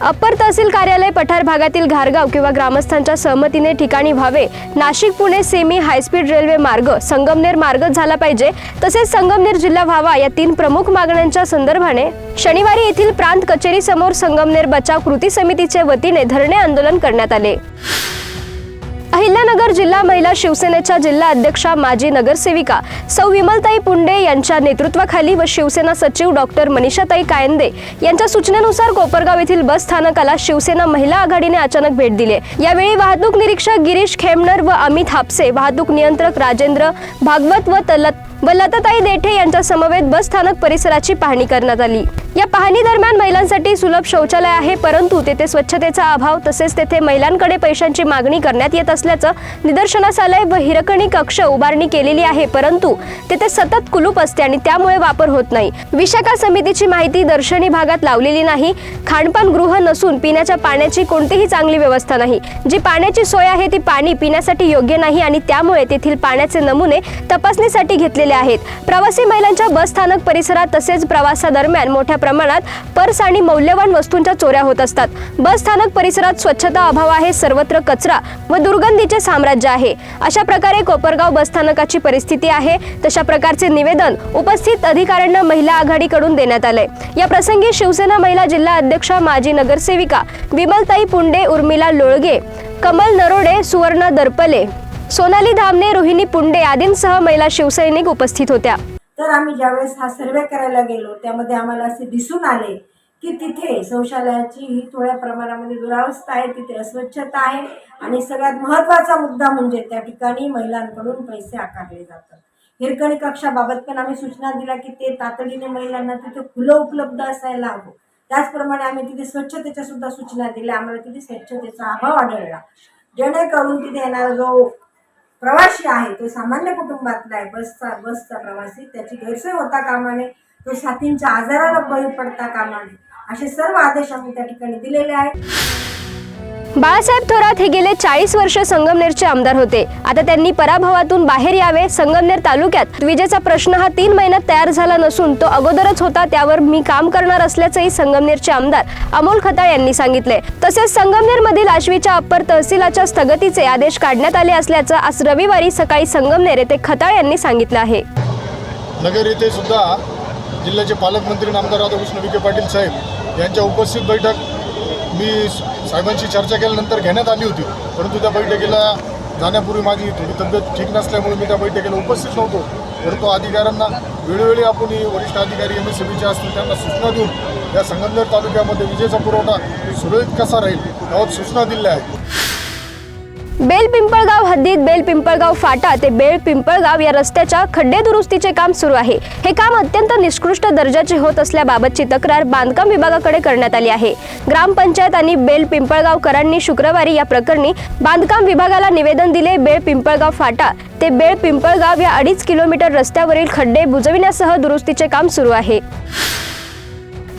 Upper तहसील कार्यालय पठार भागातील घारगाव किंवा ग्रामस्थांच्या सहमतीने ठिकाणी व्हावे. Nashik Pune semi high speed railway मार्ग संगमनेर मार्ग झाला पाहिजे. तसेच संगमनेर जिल्हा व्हावा या तीन प्रमुख मागण्यांच्या संदर्भाने शनिवारी येथील प्रांत कचेरी समोर संगमनेर बचाव कृती समितीच्या वतीने धरणे आंदोलन करण्यात आले. अहिल्यानगर जिल्हा महिला शिवसेनेच्या जिल्हा अध्यक्षा माजी नगरसेविका सौ विमलताई पुंडे यांच्या नेतृत्वाखाली व शिवसेना सचिव डॉक्टर मनीषाताई कायंदे यांच्या सूचनेनुसार कोपरगाव येथील बस स्थानकाला शिवसेना महिला आघाडीने अचानक भेट दिली. यावेळी वाहतूक निरीक्षक गिरीश खेमनर व अमित हापसे वाहतूक नियंत्रक राजेंद्र भागवत व तलत व लताताई देठे यांच्या समवेत बस स्थानक परिसराची पाहणी करण्यात आली. या पाहणी दरम्यान महिलांसाठी सुलभ शौचालय आहे परंतु तेथे स्वच्छतेचा अभाव तसेच तेथे महिलांकडे पैशांची मागणी करण्यात येत असल्याचं निदर्शनास आलंय व हिरकणी कक्ष उभारणी केलेली आहे परंतु तेथे सतत कुलूप असते आणि त्यामुळे वापर होत नाही. विशाखा समितीची माहिती दर्शनी भागात लावलेली नाही. खाणपान गृह नसून पिण्याच्या पाण्याची कोणतीही चांगली व्यवस्था नाही. जी पाण्याची सोय आहे ती पाणी पिण्यासाठी योग्य नाही आणि त्यामुळे तेथील पाण्याचे नमुने तपासणीसाठी घेतले घेतलेले आहेत. प्रवासी महिलांच्या बस स्थानक परिसरात तसेच प्रवासादरम्यान मोठ्या प्रमाणात पर्स आणि मौल्यवान वस्तूंच्या चोऱ्या होत असतात. बस स्थानक परिसरात स्वच्छता अभाव आहे सर्वत्र कचरा व दुर्गंधीचे साम्राज्य आहे. अशा प्रकारे कोपरगाव बस स्थानकाची परिस्थिती आहे. तशा प्रकारचे निवेदन उपस्थित अधिकाऱ्यांना महिला आघाडीकडून देण्यात आले. या प्रसंगी शिवसेना महिला जिल्हा अध्यक्षा माजी नगरसेविका विमलताई पुंडे उर्मिला लोळगे कमल नरोडे सुवर्ण दर्पले सोनाली धामणे रोहिणी पुंडे आदींसह महिला शिवसैनिक उपस्थित होत्या. तर आम्ही ज्यावेळेस हा सर्वे करायला गेलो त्यामध्ये आम्हाला असे दिसून आले की तिथे शौचालयाची ही थोड्या प्रमाणामध्ये दुरावस्था आहे तिथे अस्वच्छता आहे आणि सगळ्यात महत्त्वाचा मुद्दा म्हणजे त्या ठिकाणी महिलांकडून पैसे आकारले जातात. हिरकणी कक्षाबाबत पण आम्ही सूचना दिल्या की ते तातडीने महिलांना तिथे खुलं उपलब्ध असायला हवं. त्याचप्रमाणे आम्ही तिथे स्वच्छतेच्या सुद्धा सूचना दिल्या आम्हाला तिथे स्वच्छतेचा अभाव आढळला. जेणेकरून तिथे येणारा जो प्रवासी आहे तो सामान्य कुटुंबातला आहे बसचा बसचा प्रवासी त्याची गैरसोय होता कामा नये तो साथींच्या आजाराला बळी पडता कामा नये असे सर्व आदेश आम्ही त्या ठिकाणी दिलेले आहेत. बाळासाहेब थोरात हे गेले चाळीस वर्ष संगमनेरचे आमदार होते. आता त्यांनी पराभवातून बाहेर यावे संगमनेर तालुक्यात. विजेचा प्रश्न हा तीन महिन्यात तयार झाला नसून तो अगोदरच होता त्यावर मी काम करणार असल्याचंही संगमनेरचे आमदार अमोल खताळ यांनी सांगितले तसेच संगमनेर मधील आश्वीच्या अप्पर तहसीलाच्या स्थगतीचे आदेश काढण्यात आले असल्याचं आज रविवारी सकाळी संगमनेर येथे खताळ यांनी सांगितलं आहे. नगर येथे सुद्धा जिल्ह्याचे पालकमंत्री नामदार राधाकृष्ण विखे पाटील साहेब यांच्या उपस्थित बैठक मी साहेबांशी चर्चा केल्यानंतर घेण्यात आली होती. परंतु त्या बैठकीला जाण्यापूर्वी माझी थोडी तब्येत ठीक नसल्यामुळे मी त्या बैठकीला उपस्थित नव्हतो. परंतु अधिकाऱ्यांना वेळोवेळी आपण वरिष्ठ अधिकारी एम एस बीचे असतील त्यांना सूचना देऊन या संगमनेर तालुक्यामध्ये विजेचा पुरवठा सुरळीत कसा राहील यावर सूचना दिल्या आहेत. बेल पिंपळगाव हद्दीत बेल पिंपळगाव फाटा ते बेल पिंपळगाव या रस्त्याच्या खड्डे दुरुस्तीचे काम सुरू आहे. हे काम अत्यंत निकृष्ट दर्जाचे होत असल्याबाबतची तक्रार बांधकाम विभागाकडे करण्यात आली आहे. ग्रामपंचायत आणि बेल पिंपळगावकरांनी शुक्रवारी या प्रकरणी बांधकाम विभागाला निवेदन दिले बेळ पिंपळगाव फाटा ते बेळ पिंपळगाव या अडीच किलोमीटर रस्त्यावरील खड्डे बुजविण्यासह दुरुस्तीचे काम सुरू आहे.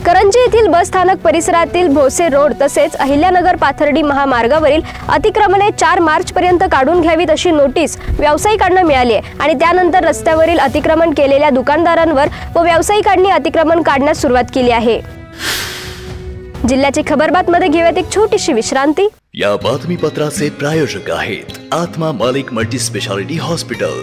करंजी येथील बस स्थानक परिसरातील भोसे रोड तसेच अहिल्यानगर पाथर्डी महामार्गावरील अतिक्रमणे चार मार्च पर्यंत काढून घ्यावीत अशी नोटीस व्यावसायिकांना मिळाली आहे. आणि त्यानंतर रस्त्यावरील अतिक्रमण केलेल्या दुकानदारांवर व व्यावसायिकांनी अतिक्रमण काढण्यास सुरुवात केली आहे. जिल्ह्याची खबरबात मध्ये घेऊयात एक छोटीशी विश्रांती. या बातमीपत्राचे प्रायोजक आहेत आत्मा मालिक मल्टी स्पेशालिटी हॉस्पिटल.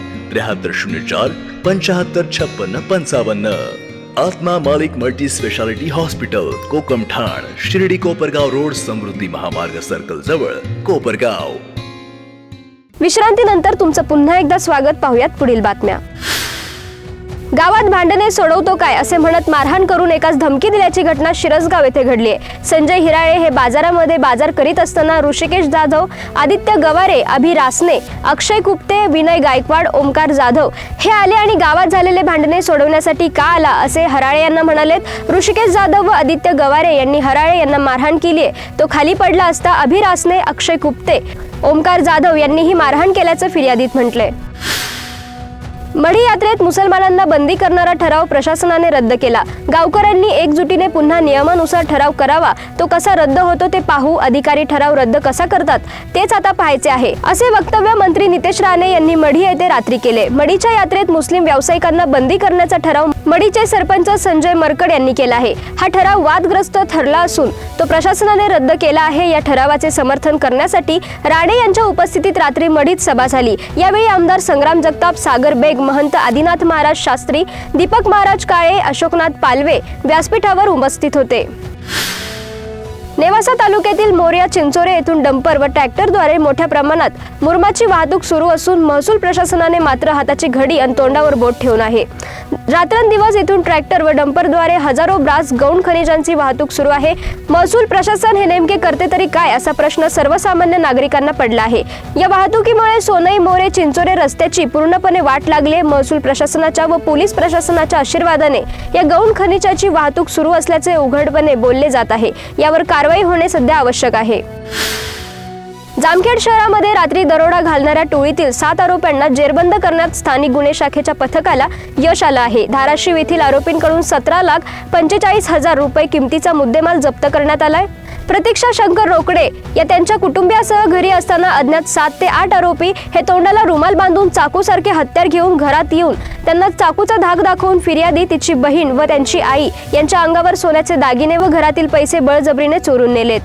त्र्याहत्तर शून्य चार पंचाहत्तर छप्पन्न पंचावन्न. आत्मा मालिक मल्टी स्पेशालिटी हॉस्पिटल कोकम ठाण शिर्डी कोपरगाव रोड समृद्धी महामार्ग सर्कल जवळ कोपरगाव. विश्रांतीनंतर तुमचं पुन्हा एकदा स्वागत पाहुयात पुढील बातम्या. गावात भांडणे सोडवतो काय असे म्हणत मारहाण करून एकाच धमकी दिल्याची घटना शिरसगाव येथे घडली आहे. संजय हिराळे हे बाजारामध्ये बाजार करीत असताना ऋषिकेश जाधव आदित्य गवारे अभि रासने अक्षय कुप्ते विनय गायकवाड ओमकार जाधव हे आले आणि गावात झालेले भांडणे सोडवण्यासाठी का आला असे हराळे यांना म्हणालेत. ऋषिकेश जाधव व आदित्य गवारे यांनी हराळे यांना मारहाण केली आहे. तो खाली पडला असता अभिरासने अक्षय कुप्ते ओमकार जाधव यांनीही मारहाण केल्याचं फिर्यादीत म्हटलंय. मढी यात्रेत मुसलमानांना बंदी करणारा ठराव प्रशासनाने रद्द केला. गावकऱ्यांनी एकजुटीने पुन्हा नियमानुसार ठराव करावा. तो कसा रद्द होतो ते पाहू अधिकारी ठराव रद्द कसा करतात तेच आता पाहायचे आहे. असे वक्तव्य मंत्री नितेश राणे यांनी मढी येथे रात्री केले. मढीच्या यात्रेत मुस्लिम व्यावसायिकांना बंदी करण्याचा ठराव मढीचे सरपंच संजय मरकड यांनी केला आहे. हा ठराव वादग्रस्त ठरला असून तो प्रशासनाने रद्द केला आहे या ठरावाचे समर्थन करण्यासाठी राणे यांच्या उपस्थितीत रात्री मढीत सभा झाली. यावेळी आमदार संग्राम जगताप सागर बेग महंत आदिनाथ महाराज शास्त्री दीपक महाराज काळे अशोकनाथ पालवे व्यासपीठावर उपस्थित होते. नेवासा तालुक्यातील मोर्या चिंचोरे येथून डंपर व ट्रॅक्टरद्वारे मोठ्या प्रमाणात मुरमाची वाहतूक सुरू असून महसूल प्रशासनाने मात्र हाताची घडी आणि तोंडावर बोट ठेवून आहे. रात्रंदिवस येथून ट्रॅक्टर व डंपरद्वारे हजारो ब्रास गौण खनिजांची वाहतूक सुरू आहे. महसूल प्रशासन हे नेमके करते तरी काय असा प्रश्न सर्वसामान्य नागरिकांना पडला आहे. या वाहतुकीमुळे सोनई मोरे चिंचोरे रस्त्याची पूर्णपणे वाट लागली आहे. महसूल प्रशासनाच्या व पोलीस प्रशासनाच्या आशीर्वादाने या गौण खनिजाची वाहतूक सुरू असल्याचे उघडपणे बोलले जात आहे. यावर कारवाई कारवाई होणे सध्या आवश्यक आहे. जामखेड शहरामध्ये रात्री दरोडा घालणाऱ्या टोळीतील सात आरोप्यांना जेरबंद करण्यात स्थानिक गुन्हे शाखेच्या पथकाला यश आलं आहे. धाराशिव येथील आरोपींकडून सतरा लाख पंचेचाळीस हजार रुपये किमतीचा मुद्देमाल जप्त करण्यात आलाय. प्रतीक्षा शंकर रोकडे या त्यांच्या कुटुंबियासह घरी असताना अज्ञात सात ते आठ आरोपी हे तोंडाला रुमाल बांधून चाकूसारखे हत्यार घेऊन घरात येऊन त्यांना चाकूचा धाक दाखवून फिर्यादी तिची बहीण व त्यांची आई यांच्या अंगावर सोन्याचे दागिने व घरातील पैसे बळजबरीने चोरून नेलेत.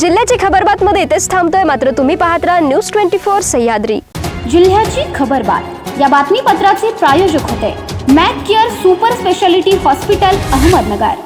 जिल्ह्याची खबरबातमध्ये इथेच थांबतोय. मात्र तुम्ही पाहत राहा न्यूज ट्वेंटी फोर सह्याद्री. जिल्ह्याची खबरबात. या बातमीपत्राचे प्रायोजक होते. Mac care super speciality hospital Ahmednagar.